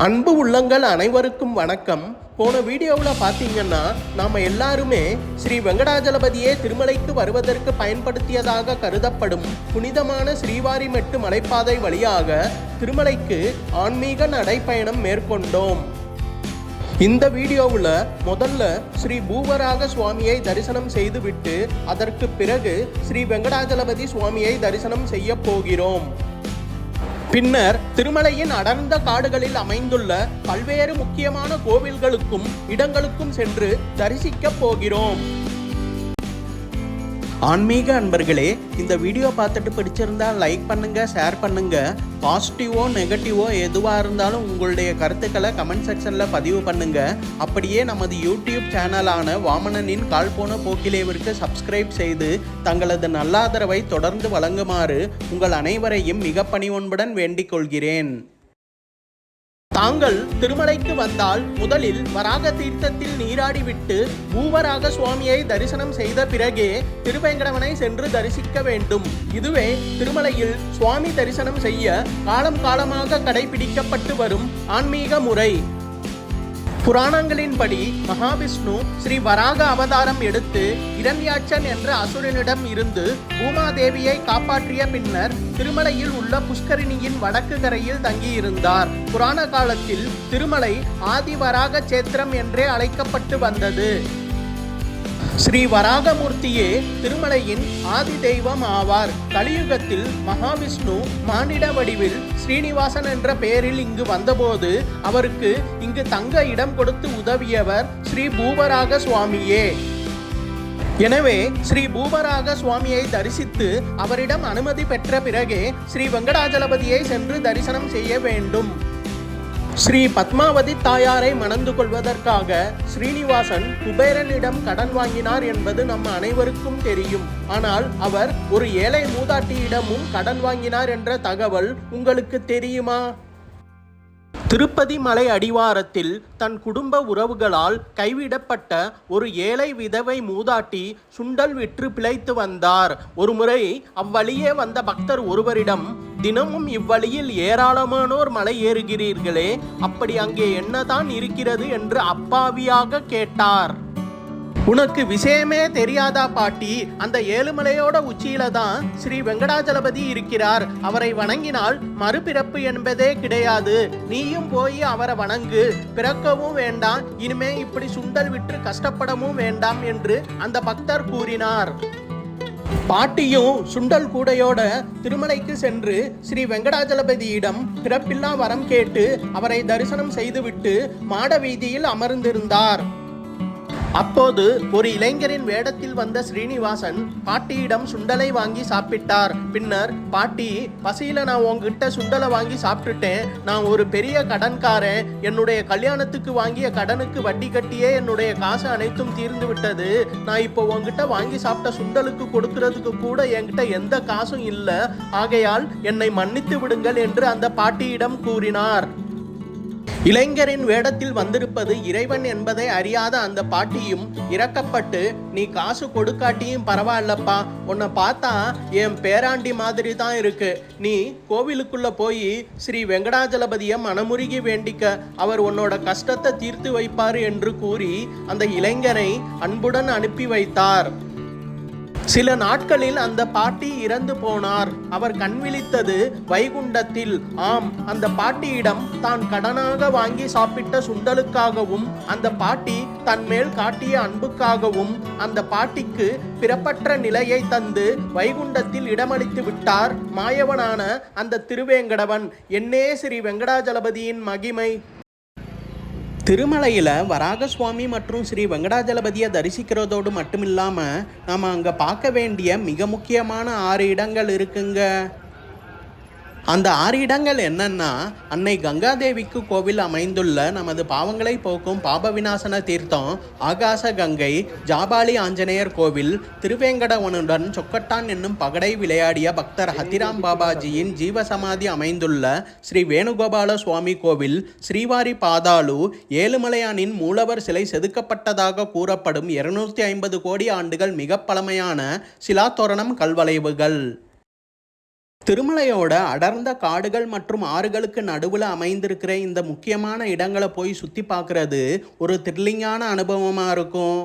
அன்பு உள்ளங்கள் அனைவருக்கும் வணக்கம். போன வீடியோவில் பார்த்தீங்கன்னா நாம் எல்லாருமே ஸ்ரீ வெங்கடாஜலபதியே திருமலைக்கு வருவதற்கு பயன்படுத்தியதாக கருதப்படும் புனிதமான ஸ்ரீவாரிமெட்டு மலைப்பாதை வழியாக திருமலைக்கு ஆன்மீக நடைப்பயணம் மேற்கொண்டோம். இந்த வீடியோவில் முதல்ல ஸ்ரீ பூவராக சுவாமியை தரிசனம் செய்துவிட்டு அதற்கு பிறகு ஸ்ரீ வெங்கடாஜலபதி சுவாமியை தரிசனம் செய்ய போகிறோம். பின்னர் திருமலையின் அடர்ந்த காடுகளில் அமைந்துள்ள பல்வேறு முக்கியமான கோவில்களுக்கும் இடங்களுக்கும் சென்று தரிசிக்கப் போகிறோம். ஆன்மீக அன்பர்களே இந்த வீடியோ பார்த்துட்டு பிடிச்சிருந்தா லைக் பண்ணுங்க ஷேர் பண்ணுங்க. பாசிட்டிவோ நெகட்டிவோ எதுவாக இருந்தாலும் உங்களுடைய கருத்துக்களை கமெண்ட் செக்ஷனில் பதிவு பண்ணுங்க. அப்படியே நமது யூடியூப் சேனலான வாமனனின் கால் போன போக்கிலேவிற்கு சப்ஸ்கிரைப் செய்து தங்களது நல்லாதரவை தொடர்ந்து வழங்குமாறு உங்கள் அனைவரையும் மிக பணிவொன்புடன் வேண்டிக் கொள்கிறேன். தாங்கள் திருமலைக்கு வந்தால் முதலில் வராக தீர்த்தத்தில் நீராடிவிட்டு பூவராக சுவாமியை தரிசனம் செய்த பிறகே திருவேங்கடவனை சென்று தரிசிக்க வேண்டும். இதுவே திருமலையில் சுவாமி தரிசனம் செய்ய காலம் காலமாக கடைபிடிக்கப்பட்டு வரும் ஆன்மீக முறை. புராணங்களின்படி மகாவிஷ்ணு ஸ்ரீ வராக அவதாரம் எடுத்து இரண்யாட்சன் என்ற அசுரனிடம் இருந்து பூமாதேவியை காப்பாற்றிய பின்னர் திருமலையில் உள்ள புஷ்கரிணியின் வடக்கு கரையில் தங்கியிருந்தார். புராண காலத்தில் திருமலை ஆதிவராக சேத்திரம் என்றே அழைக்கப்பட்டு வந்தது. ஸ்ரீ வராகமூர்த்தியே திருமலையின் ஆதி தெய்வம் ஆவார். கலியுகத்தில் மகாவிஷ்ணு மானிட வடிவில் ஸ்ரீனிவாசன் என்ற பெயரில் இங்கு வந்தபோது அவருக்கு இங்கு தங்க இடம் கொடுத்து உதவியவர் ஸ்ரீ பூவராக சுவாமியே எனவே ஸ்ரீ பூவராக சுவாமியை தரிசித்து அவரிடம் அனுமதி பெற்ற பிறகே ஸ்ரீ வெங்கடாஜலபதியை சென்று தரிசனம் செய்ய வேண்டும். ஸ்ரீ பத்மாவதி தாயாரை மணந்து கொள்வதற்காக ஸ்ரீனிவாசன் குபேரனிடம் கடன் வாங்கினார் என்பது நம்ம அனைவருக்கும் தெரியும். ஆனால் அவர் ஒரு ஏழை மூதாட்டியிடமும் கடன் வாங்கினார் என்ற தகவல் உங்களுக்கு தெரியுமா? திருப்பதி மலை அடிவாரத்தில் தன் குடும்ப உறவுகளால் கைவிடப்பட்ட ஒரு ஏழை விதவை மூதாட்டி சுண்டல் விற்று பிழைத்து வந்தார். ஒருமுறை அவ்வழியே வந்த பக்தர் ஒருவரிடம் தினமும் இவ்வழியில் ஏராளமானோர் மலை ஏறுகிறீர்களே அப்படி அங்கே என்னதான் இருக்கிறது? என்று அப்பாவியாக கேட்டார். உனக்கு விஷயமே தெரியாதா பாட்டி? அந்த ஏழுமலையோட உச்சியில தான் ஸ்ரீ வெங்கடாஜலபதி இருக்கிறார். அவரை வணங்கினால் மறுபிறப்பு என்பதே கிடையாது. நீயும் போய் அவரை வணங்கு. பிறக்கவும் வேண்டாம் இனிமே இப்படி சுண்டல் விற்று கஷ்டப்படவும் வேண்டாம் என்று அந்த பக்தர் கூறினார். பாட்டியும் சுண்டல் கூடையோட திருமலைக்கு சென்று ஸ்ரீ வெங்கடாஜலபதியிடம் பிறப்பில்லா வரம் கேட்டு அவரை தரிசனம் செய்துவிட்டு மாட வீதியில் அமர்ந்திருந்தார். அப்போது ஒரு இளைஞரின் வேடத்தில் வந்த ஸ்ரீனிவாசன் பாட்டியிடம் சுண்டலை வாங்கி சாப்பிட்டார். பின்னர் பாட்டி பசியில நான் உங்ககிட்ட சுண்டலை வாங்கி சாப்பிட்டுட்டேன். நான் ஒரு பெரிய கடன்காரன். என்னுடைய கல்யாணத்துக்கு வாங்கிய கடனுக்கு வட்டி கட்டியே என்னுடைய காசு அனைத்தும் தீர்ந்து விட்டது. நான் இப்போ உங்ககிட்ட வாங்கி சாப்பிட்ட சுண்டலுக்கு கொடுக்கறதுக்கு கூட என்கிட்ட எந்த காசும் இல்லை. ஆகையால் என்னை மன்னித்து விடுங்கள் என்று அந்த பாட்டியிடம் கூறினார். இளைஞரின் வேடத்தில் வந்திருப்பது இறைவன் என்பதை அறியாத அந்த பாட்டியும் இறக்கப்பட்டு நீ காசு கொடுக்காட்டியும் பரவாயில்லப்பா. உன்னை பார்த்தா என் பேராண்டி மாதிரி தான் இருக்கு. நீ கோவிலுக்குள்ள போய் ஸ்ரீ வெங்கடாஜலபதியை மனமுருகி வேண்டிக்க. அவர் உன்னோட கஷ்டத்தை தீர்த்து வைப்பார் என்று கூறி அந்த இளைஞரை அன்புடன் அனுப்பி வைத்தார். சில நாட்களில் அந்த பாட்டி இறந்து போனார். அவர் கண்விழித்தது வைகுண்டத்தில். ஆம் அந்த பாட்டியிடம் தான் கடனாக வாங்கி சாப்பிட்ட சுண்டலுக்காகவும் அந்த பாட்டி தன் மேல் காட்டிய அன்புக்காகவும் அந்த பாட்டிக்கு பிறப்பற்ற நிலையை தந்து வைகுண்டத்தில் இடமளித்து விட்டார். மாயவனான அந்த திருவேங்கடவன் என்னே ஸ்ரீ வெங்கடாஜலபதியின் மகிமை. திருமலையில் வராகசுவாமி மற்றும் ஸ்ரீ வெங்கடாஜலபதியை தரிசிக்கிறதோடு மட்டும் இல்லாமல் நாம் அங்கே பார்க்க வேண்டிய மிக முக்கியமான ஆறு இடங்கள் இருக்குங்க. அந்த ஆறு இடங்கள் என்னன்னா அன்னை கங்காதேவிக்கு கோவில் அமைந்துள்ள நமது பாவங்களை போக்கும் பாப விநாசன தீர்த்தம் ஆகாச கங்கை ஜாபாலி ஆஞ்சநேயர் கோவில் திருவேங்கடவனுடன் சொக்கட்டான் என்னும் பகடை விளையாடிய பக்தர் ஹத்திராம் பாபாஜியின் ஜீவசமாதி அமைந்துள்ள ஸ்ரீ வேணுகோபால சுவாமி கோவில் ஸ்ரீவாரி பாதாளு ஏழுமலையானின் மூலவர் சிலை செதுக்கப்பட்டதாக கூறப்படும் இருநூற்றி ஐம்பது கோடி ஆண்டுகள் மிக பழமையான சிலாத்தோரணம் கல்வளைவுகள். திருமலையோட அடர்ந்த காடுகள் மற்றும் ஆறுகளுக்கு நடுவில் அமைந்திருக்கிற இந்த முக்கியமான இடங்களை போய் சுற்றி பார்க்குறது ஒரு த்ரில்லிங்கான அனுபவமாக இருக்கும்.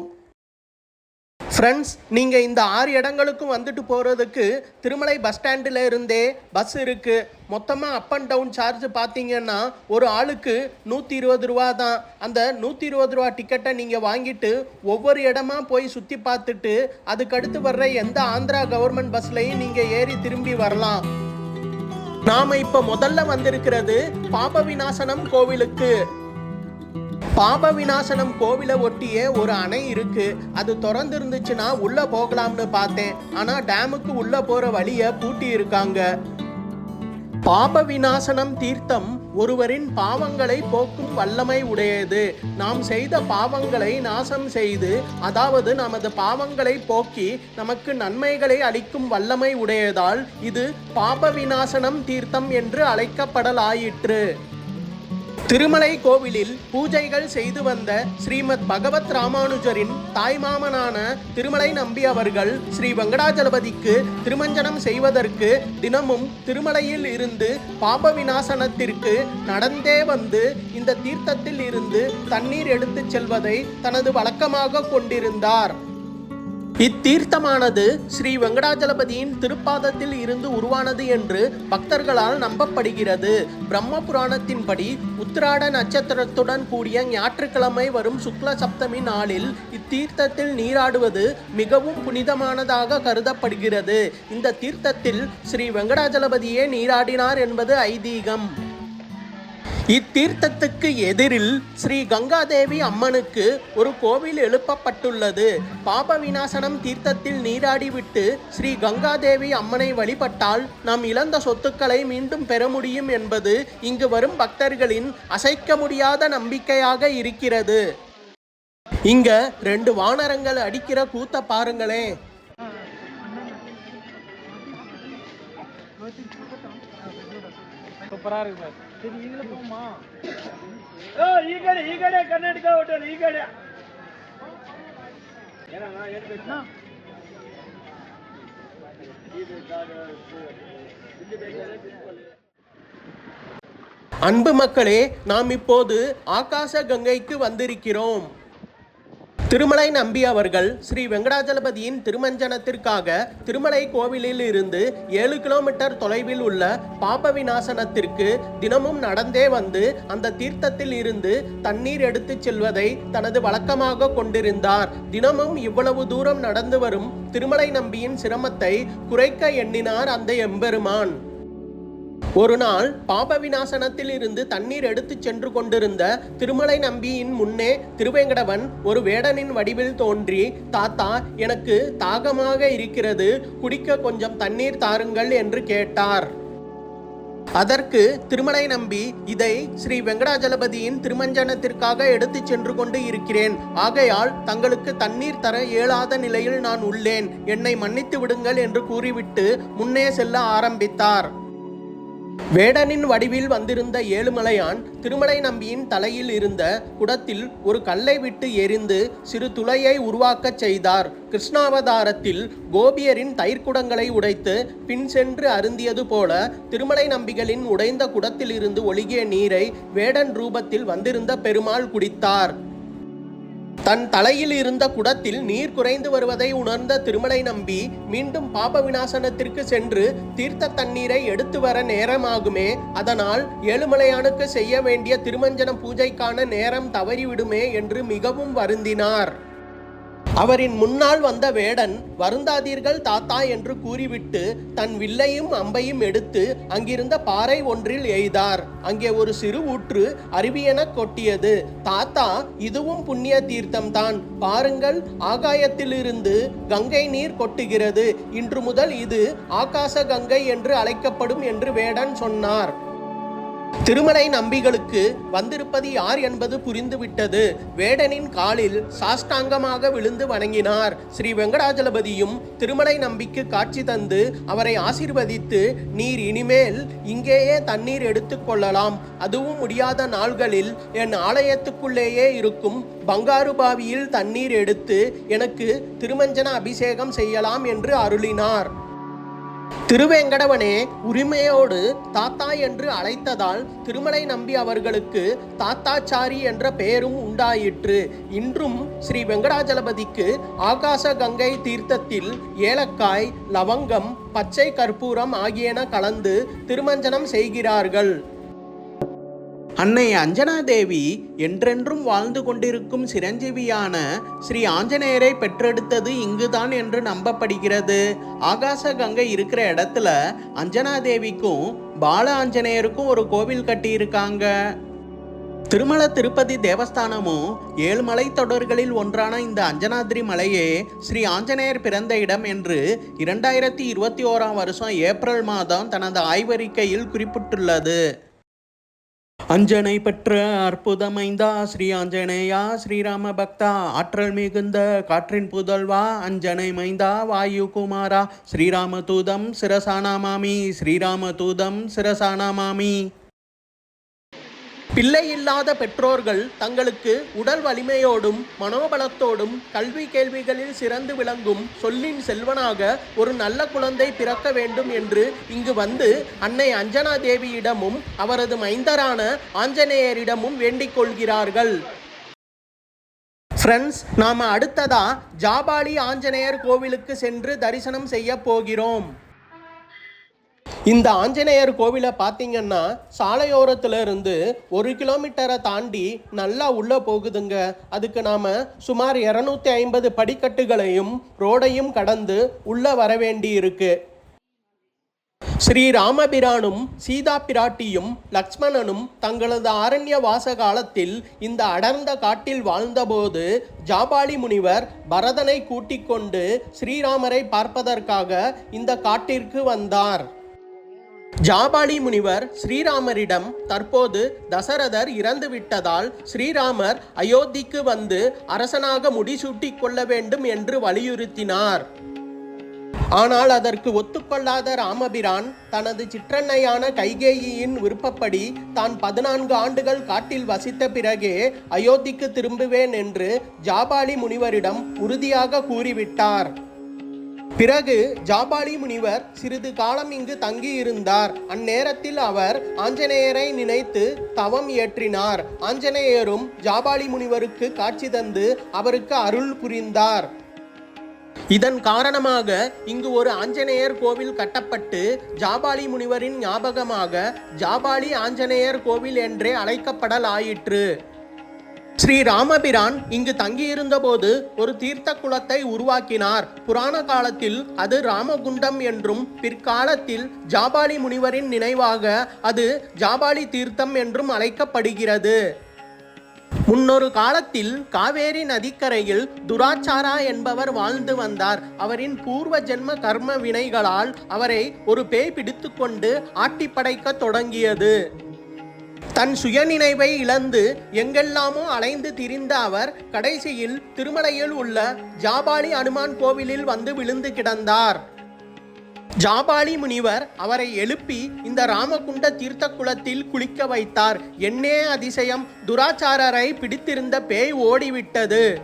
ஃப்ரெண்ட்ஸ் நீங்கள் இந்த ஆறு இடங்களுக்கும் வந்துட்டு போகிறதுக்கு திருமலை பஸ் ஸ்டாண்டில் இருந்தே பஸ் இருக்குது மொத்தமாக அப் அண்ட் டவுன் சார்ஜ் பார்த்தீங்கன்னா ஒரு ஆளுக்கு நூற்றி இருபது ரூபா தான். அந்த நூற்றி இருபது ரூபா டிக்கெட்டை நீங்கள் வாங்கிட்டு ஒவ்வொரு இடமா போய் சுற்றி பார்த்துட்டு அதுக்கடுத்து வர்ற எந்த ஆந்திரா கவர்மெண்ட் பஸ்லையும் நீங்கள் ஏறி திரும்பி வரலாம். நாம இப்ப முதல்ல வந்திருக்கிறது பாப விநாசனம் கோவிலுக்கு. பாப விநாசனம் கோவிலை ஒட்டியே ஒரு அணை இருக்கு. அது திறந்து இருந்துச்சுன்னா உள்ள போகலாம்னு பார்த்தேன். ஆனா டேமுக்கு உள்ள போற வழிய பூட்டி இருக்காங்க பாப விநாசனம் தீர்த்தம் ஒருவரின் பாவங்களை போக்கும் வல்லமை உடையது. நாம் செய்த பாவங்களை நாசம் செய்து அதாவது நமது பாவங்களை போக்கி நமக்கு நன்மைகளை அளிக்கும் வல்லமை உடையதால் இது பாப விநாசனம் தீர்த்தம் என்று அழைக்கப்படலாயிற்று. திருமலை கோவிலில் பூஜைகள் செய்து வந்த ஸ்ரீமத் பகவத் ராமானுஜரின் தாய்மாமனான திருமலை நம்பி அவர்கள் ஸ்ரீ வெங்கடாஜலபதிக்கு திருமஞ்சனம் செய்வதற்கு தினமும் திருமலையில் இருந்து பாப விநாசனத்திற்கு நடந்தே வந்து இந்த தீர்த்தத்தில் இருந்து தண்ணீர் எடுத்துச் செல்வதை தனது வழக்கமாக கொண்டிருந்தார். இத்தீர்த்தமானது ஸ்ரீ வெங்கடாஜலபதியின் திருப்பாதத்தில் இருந்து உருவானது என்று பக்தர்களால் நம்பப்படுகிறது. பிரம்ம புராணத்தின்படி உத்திராட நட்சத்திரத்துடன் கூடிய ஞாயிற்றுக்கிழமை வரும் சுக்ல சப்தமி நாளில் இத்தீர்த்தத்தில் நீராடுவது மிகவும் புனிதமானதாக கருதப்படுகிறது. இந்த தீர்த்தத்தில் ஸ்ரீ வெங்கடாஜலபதியே நீராடினார் என்பது ஐதீகம். இத்தீர்த்தத்துக்கு எதிரில் ஸ்ரீ கங்காதேவி அம்மனுக்கு ஒரு கோவில் எழுப்பப்பட்டுள்ளது. பாப விநாசனம் தீர்த்தத்தில் நீராடிவிட்டு ஸ்ரீ கங்காதேவி அம்மனை வழிபட்டால் நாம் இழந்த சொத்துக்களை மீண்டும் பெற முடியும் என்பது இங்கு வரும் பக்தர்களின் அசைக்க முடியாத நம்பிக்கையாக இருக்கிறது. இங்க ரெண்டு வானரங்கள் அடிக்கிற கூத்த பாருங்களேன் ಸೂಪರಾ ಇರುತ್ತೆ ಸರಿ ಈಗಲೇ ಹೋಗಮ್ಮ ಓ ಈ ಕಡೆ ಈ ಕಡೆ ಕರ್ನಾಟಕ ಹೋಟೆಲ್ ಈ ಕಡೆ ಏನಣ್ಣ ಏನು ಬೇಕು அன்பு மக்களே நாம் இப்போது ஆகாச கங்கைக்கு வந்திருக்கிறோம் திருமலை நம்பி அவர்கள் ஸ்ரீ வெங்கடாஜலபதியின் திருமஞ்சனத்திற்காக திருமலை கோவிலில் இருந்து ஏழு கிலோமீட்டர் தொலைவில் உள்ள பாப விநாசனத்திற்கு தினமும் நடந்தே வந்து அந்த தீர்த்தத்தில் இருந்து தண்ணீர் எடுத்துச் செல்வதை தனது வழக்கமாக கொண்டிருந்தார். தினமும் இவ்வளவு தூரம் நடந்து வரும் திருமலை நம்பியின் சிரமத்தை குறைக்க எண்ணினார் அந்த எம்பெருமான். ஒரு நாள் பாப விநாசனத்தில் இருந்து தண்ணீர் எடுத்துச் சென்று கொண்டிருந்த திருமலை நம்பியின் முன்னே திருவேங்கடவன் ஒரு வேடனின் வடிவில் தோன்றி தாத்தா எனக்கு தாகமாக இருக்கிறது குடிக்க கொஞ்சம் தண்ணீர் தாருங்கள் என்று கேட்டார். அதற்கு திருமலை நம்பி இதை ஸ்ரீ வெங்கடாஜலபதியின் திருமஞ்சனத்திற்காக எடுத்துச் சென்று கொண்டு இருக்கிறேன். ஆகையால் தங்களுக்கு தண்ணீர் தர இயலாத நிலையில் நான் உள்ளேன். என்னை மன்னித்து விடுங்கள் என்று கூறிவிட்டு முன்னே செல்ல ஆரம்பித்தார். வேடனின் வடிவில் வந்திருந்த ஏழுமலையான் திருமலை நம்பியின் தலையில் இருந்த குடத்தில் ஒரு கல்லை விட்டு எரிந்து சிறு துளையை உருவாக்கச் செய்தார். கிருஷ்ணாவதாரத்தில் கோபியரின் தயிர்க்குடங்களை உடைத்து பின் சென்று அருந்தியது போல திருமலை நம்பிகளின் உடைந்த குடத்திலிருந்து ஒழுகிய நீரை வேடன் ரூபத்தில் வந்திருந்த பெருமாள் குடித்தார். தன் தலையில் இருந்த குடத்தில் நீர் குறைந்து வருவதை உணர்ந்த திருமலை நம்பி மீண்டும் பாப விநாசனத்திற்கு சென்று தீர்த்த தண்ணீரை எடுத்து வர நேரமாகுமே. அதனால் ஏழுமலையானுக்கு செய்ய வேண்டிய திருமஞ்சன பூஜைக்கான நேரம் தவறிவிடுமே என்று மிகவும் வருந்தினார். அவரின் முன்னால் வந்த வேடன் வருந்தாதீர்கள் தாத்தா என்று கூறிவிட்டு தன் வில்லையும் அம்பையும் எடுத்து அங்கிருந்த பாறை ஒன்றில் எய்தார். அங்கே ஒரு சிறு ஊற்று அருவியென கொட்டியது. தாத்தா இதுவும் புண்ணிய தீர்த்தம்தான். பாருங்கள் ஆகாயத்திலிருந்து கங்கை நீர் கொட்டுகிறது. இன்று முதல் இது ஆகாச கங்கை என்று அழைக்கப்படும் என்று வேடன் சொன்னார். திருமலை நம்பிகளுக்கு வந்திருப்பது யார் என்பது புரிந்துவிட்டது. வேடனின் காலில் சாஷ்டாங்கமாக விழுந்து வணங்கினார். ஸ்ரீ வெங்கடாஜலபதியும் திருமலை நம்பிக்கு காட்சி தந்து அவரை ஆசிர்வதித்து நீர் இனிமேல் இங்கேயே தண்ணீர் எடுத்துக்கொள்ளலாம் அதுவும் முடியாத நாள்களில் என் ஆலயத்துக்குள்ளேயே இருக்கும். பங்காரு பாவியில் தண்ணீர் எடுத்து எனக்கு திருமஞ்சன அபிஷேகம் செய்யலாம் என்று அருளினார். திருவேங்கடவனே உரிமையோடு தாத்தா என்று அழைத்ததால் திருமலை நம்பி அவர்களுக்கு தாத்தாச்சாரி என்ற பெயரும் உண்டாயிற்று. இன்றும் ஸ்ரீ வெங்கடாஜலபதிக்கு ஆகாச கங்கை தீர்த்தத்தில் ஏலக்காய் லவங்கம் பச்சை கற்பூரம் ஆகியன கலந்து திருமஞ்சனம் செய்கிறார்கள். அன்னை அஞ்சனா தேவி என்றென்றும் வாழ்ந்து கொண்டிருக்கும் சிரஞ்சீவியான ஸ்ரீ ஆஞ்சநேயரை பெற்றெடுத்தது இங்குதான் என்று நம்பப்படுகிறது. ஆகாச கங்கை இருக்கிற இடத்துல அஞ்சனா தேவிக்கும் பால ஆஞ்சநேயருக்கும் ஒரு கோவில் கட்டியிருக்காங்க. திருமல திருப்பதி தேவஸ்தானமும் ஏழு மலை தொடர்களில் ஒன்றான இந்த அஞ்சனாதிரி மலையே ஸ்ரீ ஆஞ்சநேயர் பிறந்த இடம் என்று இரண்டாயிரத்தி இருபத்தி ஓராம் வருஷம் ஏப்ரல் மாதம் தனது ஆய்வறிக்கையில் குறிப்பிட்டுள்ளது. அஞ்சனை பெற்ற அற்புதமைந்தா ஸ்ரீ ஆஞ்சநேயா ஸ்ரீராம பக்தா. ஆற்றல் மிகுந்த காற்றின் புதல்வா அஞ்சனை மைந்தா வாயு குமாரா ஸ்ரீராம தூதம் சிரசானாமாமி ஸ்ரீராம தூதம் சிரசானாமாமி பிள்ளை இல்லாத பெற்றோர்கள் தங்களுக்கு உடல் வலிமையோடும் மனோபலத்தோடும் கல்வி கேள்விகளில் சிறந்து விளங்கும் சொல்லின் செல்வனாக ஒரு நல்ல குழந்தை பிறக்க வேண்டும் என்று இங்கு வந்து அன்னை அஞ்சனா தேவியிடமும் அவரது மைந்தரான ஆஞ்சநேயரிடமும் வேண்டிக் கொள்கிறார்கள். ஃப்ரெண்ட்ஸ் நாம் அடுத்ததா ஜாபாலி ஆஞ்சநேயர் கோவிலுக்கு சென்று தரிசனம் செய்ய போகிறோம். இந்த ஆஞ்சநேயர் கோவிலை பார்த்தீங்கன்னா சாலையோரத்தில் இருந்து ஒரு கிலோமீட்டரை தாண்டி நல்லா உள்ளே போகுதுங்க. அதுக்கு நாம் சுமார் இரநூத்தி ஐம்பது படிக்கட்டுகளையும் ரோடையும் கடந்து உள்ள வர வேண்டி இருக்கு. ஸ்ரீ ராமபிரானும் சீதா பிராட்டியும் லக்ஷ்மணனும் தங்களது ஆரண்ய வாச காலத்தில் இந்த அடர்ந்த காட்டில் வாழ்ந்தபோது ஜாபாலி முனிவர் பரதனை கூட்டிக் கொண்டு ஸ்ரீராமரை பார்ப்பதற்காக இந்த காட்டிற்கு வந்தார். ஜாபாலி முனிவர் ஸ்ரீராமரிடம் தற்போது தசரதர் இறந்துவிட்டதால் ஸ்ரீராமர் அயோத்திக்கு வந்து அரசனாக முடிசூட்டிக் கொள்ள வேண்டும் என்று வலியுறுத்தினார். ஆனால் அதற்கு ஒத்துக்கொள்ளாத ராமபிரான் தனது சிற்றன்னையான கைகேயியின் விருப்பப்படி தான் பதினான்கு ஆண்டுகள் காட்டில் வசித்த பிறகே அயோத்திக்கு திரும்புவேன் என்று ஜாபாலி முனிவரிடம் உறுதியாக கூறிவிட்டார். பிறகு ஜாபாலி முனிவர் சிறிது காலம் இங்கு தங்கியிருந்தார். அந்நேரத்தில் அவர் ஆஞ்சநேயரை நினைத்து தவம் இயற்றினார். ஆஞ்சநேயரும் ஜாபாலி முனிவருக்கு காட்சி தந்து அவருக்கு அருள் புரிந்தார். இதன் காரணமாக இங்கு ஒரு ஆஞ்சநேயர் கோவில் கட்டப்பட்டு ஜாபாலி முனிவரின் ஞாபகமாக ஜாபாலி ஆஞ்சநேயர் கோவில் என்றே அழைக்கப்படலாயிற்று. ஸ்ரீ ராமபிரான் இங்கு தங்கியிருந்தபோது ஒரு தீர்த்த குளத்தை உருவாக்கினார். புராண காலத்தில் அது ராமகுண்டம் என்றும் பிற்காலத்தில் ஜாபாலி முனிவரின் நினைவாக அது ஜாபாலி தீர்த்தம் என்றும் அழைக்கப்படுகிறது. முன்னொரு காலத்தில் காவேரி நதிக்கரையில் துராச்சாரா என்பவர் வாழ்ந்து வந்தார். அவரின் பூர்வ ஜென்ம கர்ம வினைகளால் அவரை ஒரு பேய் பிடித்துக்கொண்டு ஆட்டிப்படைக்க தொடங்கியது. தன் சுயநினைவை இழந்து எங்கெல்லாமோ அலைந்து திரிந்த அவர் கடைசியில் திருமலையில் உள்ள ஜாபாலி அனுமான் கோவிலில் வந்து விழுந்து கிடந்தார். ஜாபாலி முனிவர் அவரை எழுப்பி இந்த ராமகுண்ட தீர்த்த குளத்தில் குளிக்க வைத்தார். என்னே அதிசயம். துராச்சாரரை பிடித்திருந்த பேய் ஓடிவிட்டது.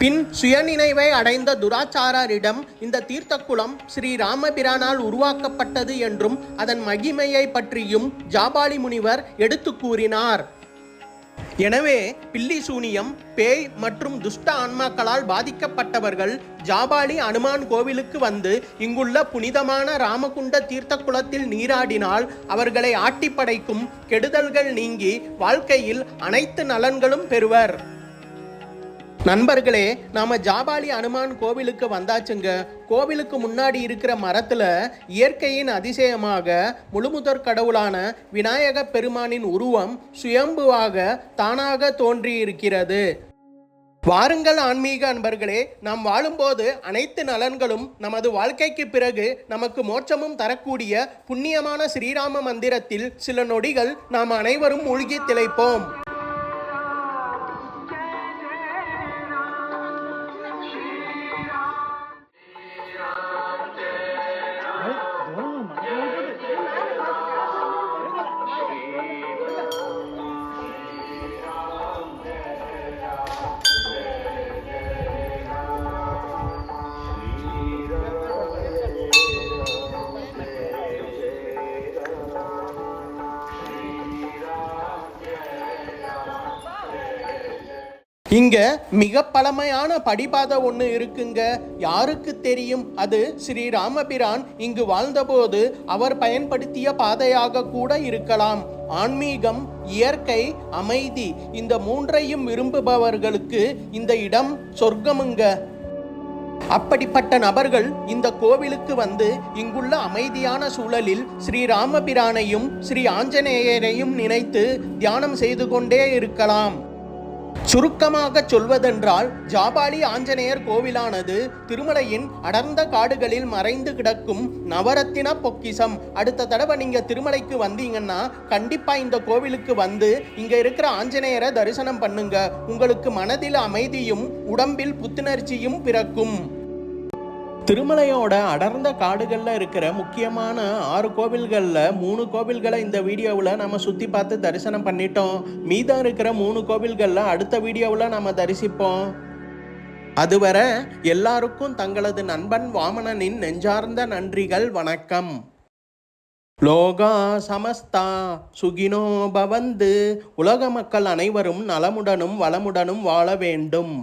பின் சுயநினைவை அடைந்த துராச்சாரரிடம் இந்த தீர்த்தக்குளம் ஸ்ரீ ராமபிரானால் உருவாக்கப்பட்டது என்றும் அதன் மகிமையை பற்றியும் ஜாபாலி முனிவர் எடுத்து கூறினார். எனவே பில்லி சூனியம் பேய் மற்றும் துஷ்ட ஆன்மாக்களால் பாதிக்கப்பட்டவர்கள் ஜாபாலி அனுமான் கோவிலுக்கு வந்து இங்குள்ள புனிதமான ராமகுண்ட தீர்த்த குளத்தில் நீராடினால் அவர்களை ஆட்டிப்படைக்கும் கெடுதல்கள் நீங்கி வாழ்க்கையில் அனைத்து நலன்களும் பெறுவர். நண்பர்களே நாம ஜாபாலி அனுமான் கோவிலுக்கு வந்தாச்சுங்க. கோவிலுக்கு முன்னாடி இருக்கிற மரத்துல இயற்கையின் அதிசயமாக முழுமுதற் கடவுளான விநாயக பெருமானின் உருவம் சுயம்புவாக தானாக தோன்றியிருக்கிறது. வாருங்கள் ஆன்மீக அன்பர்களே நாம் வாழும்போது அனைத்து நலன்களும் நமது வாழ்க்கைக்கு பிறகு நமக்கு மோட்சமும் தரக்கூடிய புண்ணியமான ஸ்ரீராம மந்திரத்தில் சில நொடிகள் நாம் அனைவரும் மூழ்கி திளைப்போம். இங்க மிக பழமையான படிபாதை ஒன்று இருக்குங்க. யாருக்கு தெரியும்? அது ஸ்ரீ ராமபிரான் இங்கு வாழ்ந்தபோது அவர் பயன்படுத்திய பாதையாக கூட இருக்கலாம். ஆன்மீகம் இயற்கை அமைதி இந்த மூன்றையும் விரும்புபவர்களுக்கு இந்த இடம் சொர்க்கமுங்க. அப்படிப்பட்ட நபர்கள் இந்த கோவிலுக்கு வந்து இங்குள்ள அமைதியான சூழலில் ஸ்ரீ ராமபிரானையும் ஸ்ரீ ஆஞ்சநேயரையும் நினைத்து தியானம் செய்து கொண்டே இருக்கலாம். சுருக்கமாக சொல்வதென்றால் ஜாபாலி ஆஞ்சநேயர் கோவிலானது திருமலையின் அடர்ந்த காடுகளில் மறைந்து கிடக்கும் நவரத்தின பொக்கிசம். அடுத்த தடவை நீங்க திருமலைக்கு வந்தீங்கன்னா கண்டிப்பா இந்த கோவிலுக்கு வந்து இங்க இருக்கிற ஆஞ்சநேயரை தரிசனம் பண்ணுங்க. உங்களுக்கு மனதில் அமைதியும் உடம்பில் புத்துணர்ச்சியும் பிறக்கும். திருமலையோட அடர்ந்த காடுகளில் இருக்கிற முக்கியமான ஆறு கோவில்களில் மூணு கோவில்களை இந்த வீடியோவில் நம்ம சுற்றி பார்த்து தரிசனம் பண்ணிட்டோம். மீதம் இருக்கிற மூணு கோவில்களில் அடுத்த வீடியோவில் நம்ம தரிசிப்போம். அதுவரை எல்லாருக்கும் தங்களது நண்பன் வாமனனின் நெஞ்சார்ந்த நன்றிகள் வணக்கம். லோகா சமஸ்தா சுகினோ பவந்து. உலக மக்கள் அனைவரும் நலமுடனும் வளமுடனும் வாழ வேண்டும்.